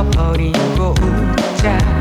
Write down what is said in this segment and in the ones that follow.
버리고 웃자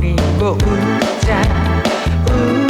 버리고 웃자 웃자.